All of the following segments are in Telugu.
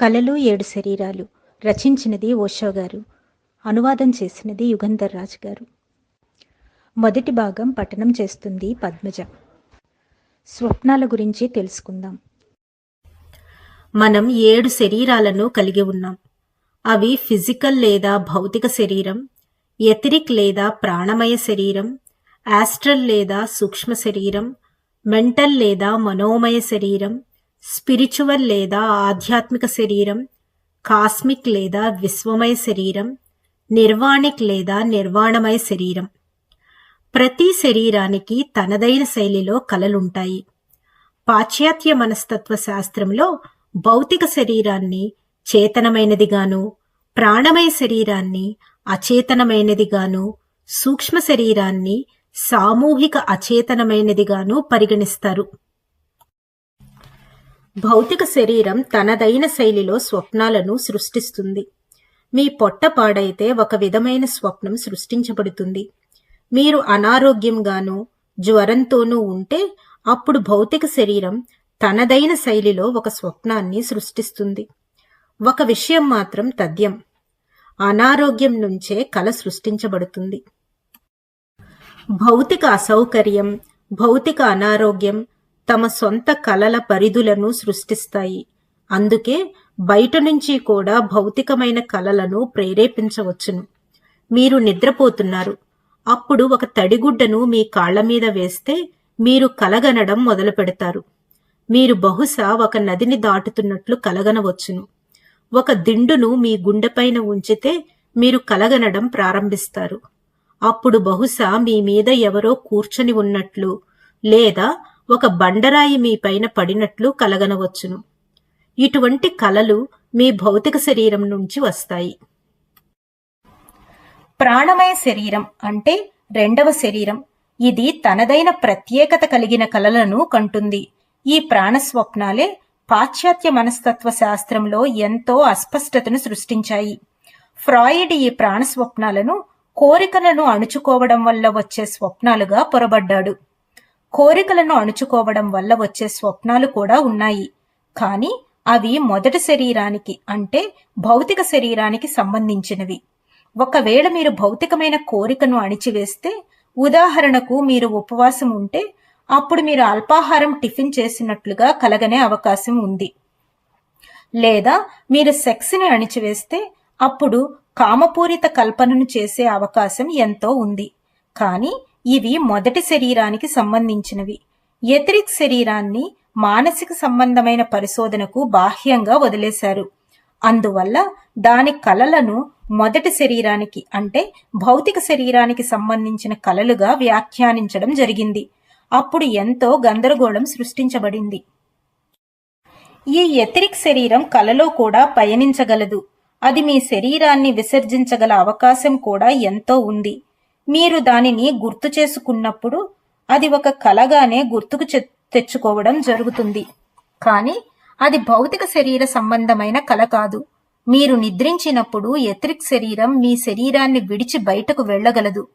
కలలు ఏడు శరీరాలు. రచించినది ఓషో గారు. అనువాదం చేసినది యుగంధర్ రాజ్ గారు. మొదటి భాగం పఠనం చేస్తుంది పద్మజ. స్వప్నాల గురించి తెలుసుకుందాం. మనం ఏడు శరీరాలను కలిగి ఉన్నాం. అవి ఫిజికల్ లేదా భౌతిక శరీరం ఎథిరిక్ లేదా ప్రాణమయ శరీరం ఆస్ట్రల్ లేదా సూక్ష్మ శరీరం మెంటల్ లేదా మనోమయ శరీరం స్పిరిచువల్ లేదా ఆధ్యాత్మిక శరీరం కాస్మిక్ లేదా విశ్వమయ శరీరం నిర్వాణిక్ లేదా నిర్వాణమయ శరీరం. ప్రతి శరీరానికి తనదైన శైలిలో కలలుంటాయి. పాశ్చాత్య మనస్తత్వ శాస్త్రంలో భౌతిక శరీరాన్ని చేతనమైనదిగాను ప్రాణమయ శరీరాన్ని అచేతనమైనదిగాను సూక్ష్మ శరీరాన్ని సామూహిక అచేతనమైనదిగాను పరిగణిస్తారు. భౌతిక శరీరం తనదైన శైలిలో స్వప్నాలను సృష్టిస్తుంది. మీ పొట్ట పాడైతే ఒక విధమైన స్వప్నం సృష్టించబడుతుంది. మీరు అనారోగ్యంగాను జ్వరంతోనూ ఉంటే అప్పుడు భౌతిక శరీరం తనదైన శైలిలో ఒక స్వప్నాన్ని సృష్టిస్తుంది. ఒక విషయం మాత్రం తథ్యం. అనారోగ్యం నుంచే కల సృష్టించబడుతుంది. భౌతిక అసౌకర్యం భౌతిక అనారోగ్యం తమ సొంత కలల పరిధులను సృష్టిస్తాయి. అందుకే బయట నుంచి కూడా భౌతికమైన కలలను ప్రేరేపించవచ్చును. మీరు నిద్రపోతున్నారు. అప్పుడు ఒక తడిగుడ్డను మీ కాళ్ళ మీద వేస్తే మీరు కలగనడం మొదలు పెడతారు మీరు బహుశా ఒక నదిని దాటుతున్నట్లు కలగనవచ్చును. ఒక దిండును మీ గుండెపైన ఉంచితే మీరు కలగనడం ప్రారంభిస్తారు. అప్పుడు బహుశా మీ మీద ఎవరో కూర్చొని ఉన్నట్లు లేదా ఒక బండరాయి మీ పైన పడినట్లు కలగనవచ్చును. ఇటువంటి కలలు మీ భౌతిక శరీరం నుంచి వస్తాయి. ప్రాణమయ శరీరం అంటే రెండవ శరీరం. ఇది తనదైన ప్రత్యేకత కలిగిన కలలను కంటుంది. ఈ ప్రాణస్వప్నాలే పాశ్చాత్య మనస్తత్వ శాస్త్రంలో ఎంతో అస్పష్టతను సృష్టించాయి. ఫ్రాయిడ్ ఈ ప్రాణస్వప్నాలను కోరికలను అణుచుకోవడం వల్ల వచ్చే స్వప్నాలుగా పొరబడ్డాడు. కోరికలను అణుచుకోవడం వల్ల వచ్చే స్వప్నాలు కూడా ఉన్నాయి. కానీ అవి మొదటి శరీరానికి అంటే భౌతిక శరీరానికి సంబంధించినవి. ఒకవేళ మీరు భౌతికమైన కోరికను అణిచివేస్తే ఉదాహరణకు మీరు ఉపవాసం ఉంటే అప్పుడు మీరు అల్పాహారం టిఫిన్ చేసినట్లుగా కలగనే అవకాశం ఉంది. లేదా మీరు సెక్స్ని అణిచివేస్తే అప్పుడు కామపూరిత కల్పనను చేసే అవకాశం ఎంతో ఉంది. కానీ ఇవి మొదటి శరీరానికి సంబంధించినవి. ఎథరిక్ శరీరాన్ని మానసిక సంబంధమైన పరిశోధనకు బాహ్యంగా వదిలేశారు. అందువల్ల దాని కలలను మొదటి శరీరానికి అంటే భౌతిక శరీరానికి సంబంధించిన కలలుగా వ్యాఖ్యానించడం జరిగింది. అప్పుడు ఎంతో గందరగోళం సృష్టించబడింది. ఈ ఎథరిక్ శరీరం కలలో కూడా పయనించగలదు. అది మీ శరీరాన్ని విసర్జించగల అవకాశం కూడా ఎంతో ఉంది. మీరు దానిని గుర్తు చేసుకున్నప్పుడు అది ఒక కలగానే గుర్తుకు చె- తెచ్చుకోవడం జరుగుతుంది. కానీ అది భౌతిక శరీర సంబంధమైన కల కాదు. మీరు నిద్రించినప్పుడు ఎత్రిక్ శరీరం మీ శరీరాన్ని విడిచి బయటకు వెళ్ళగలదు.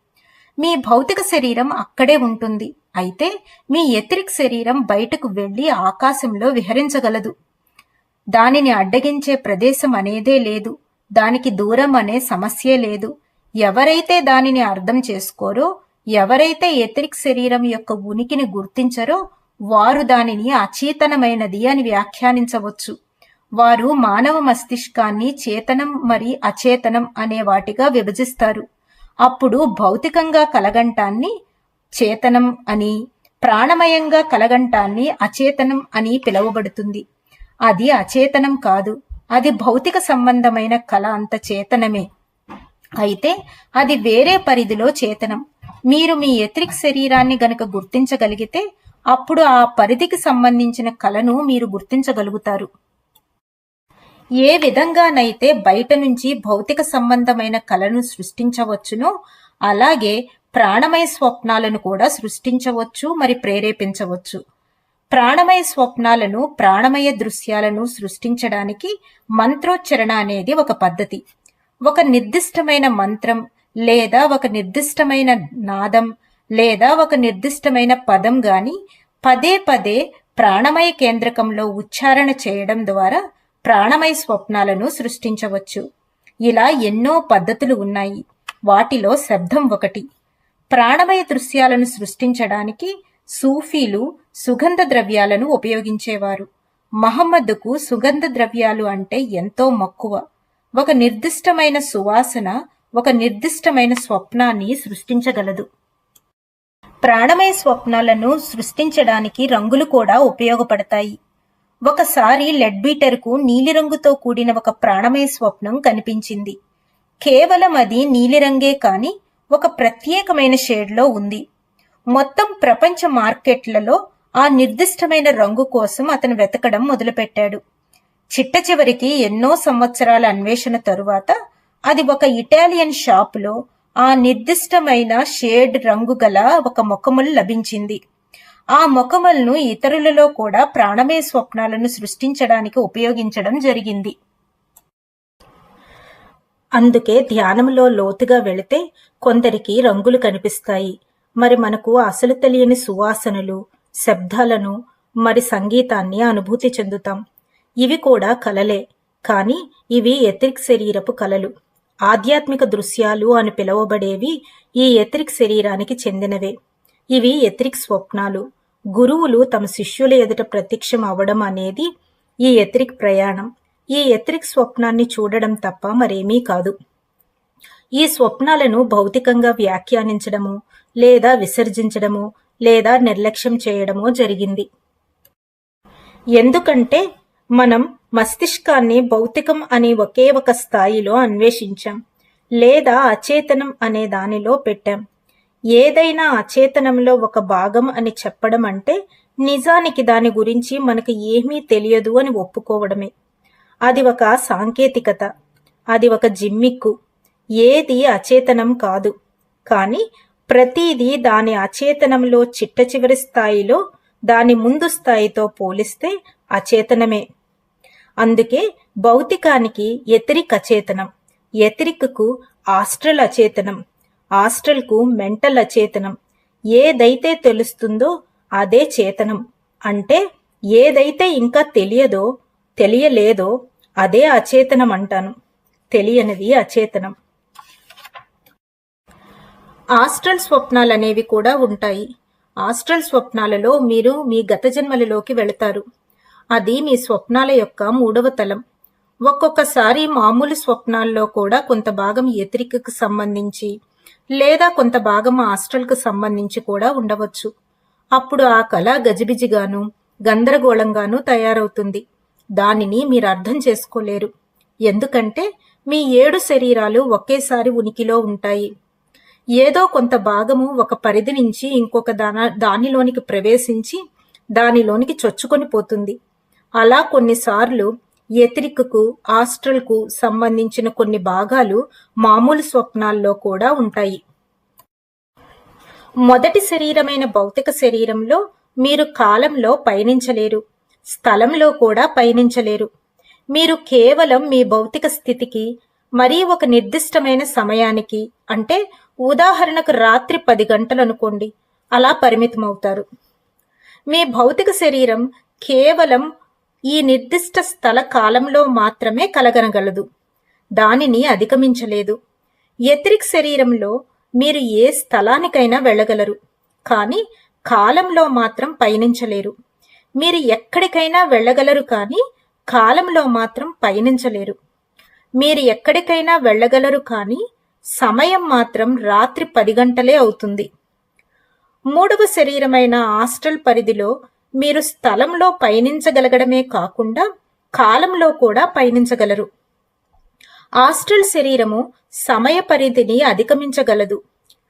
మీ భౌతిక శరీరం అక్కడే ఉంటుంది. అయితే మీ ఎత్రిక్ శరీరం బయటకు వెళ్ళి ఆకాశంలో విహరించగలదు. దానిని అడ్డగించే ప్రదేశం అనేదే లేదు. దానికి దూరం అనే సమస్యే లేదు. ఎవరైతే దానిని అర్థం చేసుకోరో ఎవరైతే ఎథరిక్ శరీరం యొక్క ఉనికిని గుర్తించరో వారు దానిని అచేతనమైనది అని వ్యాఖ్యానించవచ్చు. వారు మానవ మస్తిష్కాన్ని చేతనం మరి అచేతనం అనే వాటిగా విభజిస్తారు. అప్పుడు భౌతికంగా కలగంటాన్ని చేతనం అని ప్రాణమయంగా కలగంటాన్ని అచేతనం అని పిలువబడుతుంది. అది అచేతనం కాదు అది భౌతిక సంబంధమైన కళ అంత చేతనమే. అయితే అది వేరే పరిధిలో చేతనం. మీరు మీ ఎథరిక్ శరీరాన్ని గనక గుర్తించగలిగితే అప్పుడు ఆ పరిధికి సంబంధించిన కళను మీరు గుర్తించగలుగుతారు. ఏ విధంగానైతే బయట నుంచి భౌతిక సంబంధమైన కళను సృష్టించవచ్చునో అలాగే ప్రాణమయ స్వప్నాలను కూడా సృష్టించవచ్చు మరి ప్రేరేపించవచ్చు. ప్రాణమయ స్వప్నాలను ప్రాణమయ దృశ్యాలను సృష్టించడానికి మంత్రోచ్చరణ అనేది ఒక పద్ధతి. ఒక నిర్దిష్టమైన మంత్రం లేదా ఒక నిర్దిష్టమైన నాదం లేదా ఒక నిర్దిష్టమైన పదం గాని పదే పదే ప్రాణమయ కేంద్రకంలో ఉచ్చారణ చేయడం ద్వారా ప్రాణమయ స్వప్నాలను సృష్టించవచ్చు. ఇలా ఎన్నో పద్ధతులు ఉన్నాయి. వాటిలో శబ్దం ఒకటి. ప్రాణమయ దృశ్యాలను సృష్టించడానికి సూఫీలు సుగంధ ద్రవ్యాలను ఉపయోగించేవారు. మహమ్మద్కు సుగంధ ద్రవ్యాలు అంటే ఎంతో మక్కువ. ఒక నిర్దిష్టమైన సువాసన ఒక నిర్దిష్టమైన స్వప్నాన్ని సృష్టించగలదు. ప్రాణమయ స్వప్నాలను సృష్టించడానికి రంగులు కూడా ఉపయోగపడతాయి. ఒకసారి లెడ్ బీటర్కు నీలిరంగుతో కూడిన ఒక ప్రాణమయ స్వప్నం కనిపించింది. కేవలం అది నీలిరంగే కాని ఒక ప్రత్యేకమైన షేడ్లో ఉంది. మొత్తం ప్రపంచ మార్కెట్లలో ఆ నిర్దిష్టమైన రంగు కోసం అతను వెతకడం మొదలుపెట్టాడు. చిట్ట చివరికి ఎన్నో సంవత్సరాల అన్వేషణ తరువాత అది ఒక ఇటాలియన్ షాపులో ఆ నిర్దిష్టమైన షేడ్ రంగు గల ఒక మొకములు లభించింది. ఆ మొకములను ఇతరులలో కూడా ప్రాణమే స్వప్నాలను సృష్టించడానికి ఉపయోగించడం జరిగింది. అందుకే ధ్యానంలో లోతుగా వెళితే కొందరికి రంగులు కనిపిస్తాయి. మరి మనకు అసలు తెలియని సువాసనలు శబ్దాలను మరి సంగీతాన్ని అనుభూతి చెందుతాం. ఇవి కూడా కలలే. కానీ ఇవి ఎత్రిక్ శరీరపు కలలు. ఆధ్యాత్మిక దృశ్యాలు అని పిలువబడేవి ఈ ఎత్రిక్ శరీరానికి చెందినవే. ఇవి ఎత్రిక్ స్వప్నాలు. గురువులు తమ శిష్యుల ఎదుట ప్రత్యక్షం అవడం అనేది ఈ ఎత్రిక్ ప్రయాణం. ఈ ఎత్రిక్ స్వప్నాన్ని చూడడం తప్ప మరేమీ కాదు. ఈ స్వప్నాలను భౌతికంగా వ్యాఖ్యానించడము లేదా విసర్జించడము లేదా నిర్లక్ష్యం చేయడమో జరిగింది. ఎందుకంటే మనం మస్తిష్కాన్ని భౌతికం అనే ఒకే ఒక స్థాయిలో అన్వేషించాం లేదా అచేతనం అనే దానిలో పెట్టాం. ఏదైనా అచేతనంలో ఒక భాగం అని చెప్పడం అంటే నిజానికి దాని గురించి మనకు ఏమీ తెలియదు అని ఒప్పుకోవడమే. అది ఒక సాంకేతికత అది ఒక జిమ్మిక్కు. ఏది అచేతనం కాదు. కానీ ప్రతిదీ దాని అచేతనంలో చిట్ట చివరి స్థాయిలో దాని ముందు స్థాయితో పోలిస్తే అచేతనమే. అందుకే భౌతికానికి ఎతిరిక్ అచేతనం ఎతిరిక్కు ఆస్ట్రల్ అచేతనం ఆస్ట్రల్కు మెంటల్ అచేతనం ఏదైతే తెలుస్తుందో అదే చేతనం. అంటే ఏదైతే ఇంకా తెలియదో తెలియలేదో అదే అచేతనం అంటాను. తెలియనిది అచేతనం. ఆస్ట్రల్ స్వప్నాలు అనేవి కూడా ఉంటాయి. ఆస్ట్రల్ స్వప్నాలలో మీరు మీ గత జన్మలలోకి వెళతారు. అది మీ స్వప్నాల యొక్క మూడవ తలం. ఒక్కొక్కసారి మామూలు స్వప్నాల్లో కూడా కొంత భాగం ఎతిరికకు సంబంధించి లేదా కొంత భాగం ఆస్ట్రల్కు సంబంధించి కూడా ఉండవచ్చు. అప్పుడు ఆ కళ గజిబిజిగాను గందరగోళంగాను తయారవుతుంది. దానిని మీరు అర్థం చేసుకోలేరు. ఎందుకంటే మీ ఏడు శరీరాలు ఒకేసారి ఉనికిలో ఉంటాయి. ఏదో కొంత భాగము ఒక పరిధి నుంచి ఇంకొక దాన దానిలోనికి ప్రవేశించి దానిలోనికి చొచ్చుకొని పోతుంది. అలా కొన్నిసార్లు ఎతిరిక్కు ఆస్ట్రల్కు సంబంధించిన కొన్ని భాగాలు మామూలు స్వప్నాల్లో కూడా ఉంటాయి. మొదటి శరీరమైన భౌతిక శరీరంలో మీరు కాలంలో పయనించలేరు స్థలంలో కూడా పయనించలేరు. మీరు కేవలం మీ భౌతిక స్థితికి మరీ ఒక నిర్దిష్టమైన సమయానికి అంటే ఉదాహరణకు రాత్రి పది గంటలు అనుకోండి అలా పరిమితమవుతారు. మీ భౌతిక శరీరం కేవలం ఈ నిర్దిష్ట స్థల కాలంలో మాత్రమే కలగనగలదు. దానిని అధిగమించలేదు. ఎత్రిక్ శరీరంలో మీరు ఏ స్థలానికైనా వెళ్ళగలరు. కానీ కాలంలో మాత్రం పయనించలేరు. మీరు ఎక్కడికైనా వెళ్ళగలరు కానీ కాలంలో మాత్రం పయనించలేరు. మీరు ఎక్కడికైనా వెళ్ళగలరు కానీ సమయం మాత్రం రాత్రి పది గంటలే అవుతుంది. మూడవ శరీరమైన ఆస్ట్రల్ పరిధిలో మీరు స్థలంలో పయనించగలగడమే కాకుండా కాలంలో కూడా పయనించగలరు. ఆస్ట్రల్ శరీరము సమయ పరిధిని అధిగమించగలదు.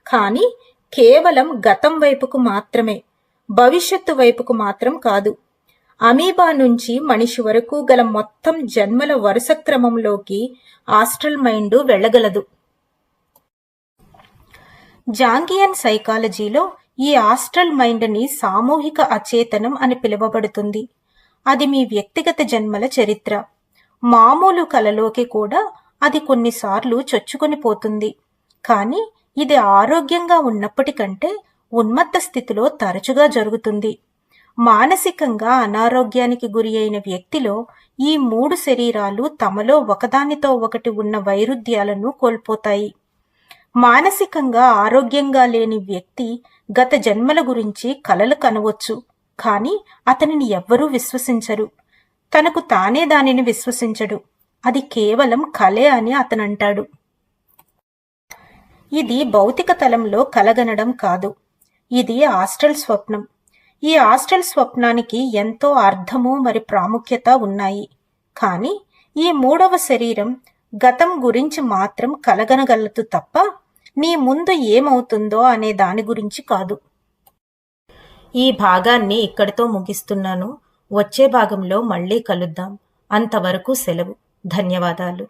కానీ కేవలం గతం వైపుకు మాత్రమే భవిష్యత్తు వైపుకు మాత్రం కాదు. అమీబా నుంచి మనిషి వరకు గల మొత్తం జన్మల వరుస క్రమంలోకి ఆస్ట్రల్ మైండ్ వెళ్ళగలదు. జాంగియన్ సైకాలజీలో ఈ ఆస్ట్రల్ మైండ్ని సామూహిక అచేతనం అని పిలువబడుతుంది. అది మీ వ్యక్తిగత జన్మల చరిత్ర. మామూలు కలలోకి కూడా అది కొన్నిసార్లు చొచ్చుకొని పోతుంది. కానీ ఇది ఆరోగ్యంగా ఉన్నప్పటికంటే ఉన్మత్త స్థితిలో తరచుగా జరుగుతుంది. మానసికంగా అనారోగ్యానికి గురి అయిన వ్యక్తిలో ఈ మూడు శరీరాలు తమలో ఒకదానితో ఒకటి ఉన్న వైరుధ్యాలను కోల్పోతాయి. మానసికంగా ఆరోగ్యంగా లేని వ్యక్తి గత జన్మల గురించి కలలు కనవచ్చు. కానీ అతనిని ఎవ్వరూ విశ్వసించరు. తనకు తానే దానిని విశ్వసించడు. అది కేవలం కలే అని అతనంటాడు. ఇది భౌతిక తలంలో కలగనడం కాదు. ఇది హాస్టల్ స్వప్నం. ఈ హాస్టల్ స్వప్నానికి ఎంతో అర్థము మరి ప్రాముఖ్యత ఉన్నాయి. కానీ ఈ మూడవ శరీరం గతం గురించి మాత్రం కలగనగలదు తప్ప నీ ముందు ఏమవుతుందో అనే దాని గురించి కాదు. ఈ భాగాన్ని ఇక్కడితో ముగిస్తున్నాను. వచ్చే భాగంలో మళ్ళీ కలుద్దాం. అంతవరకు సెలవు. ధన్యవాదాలు.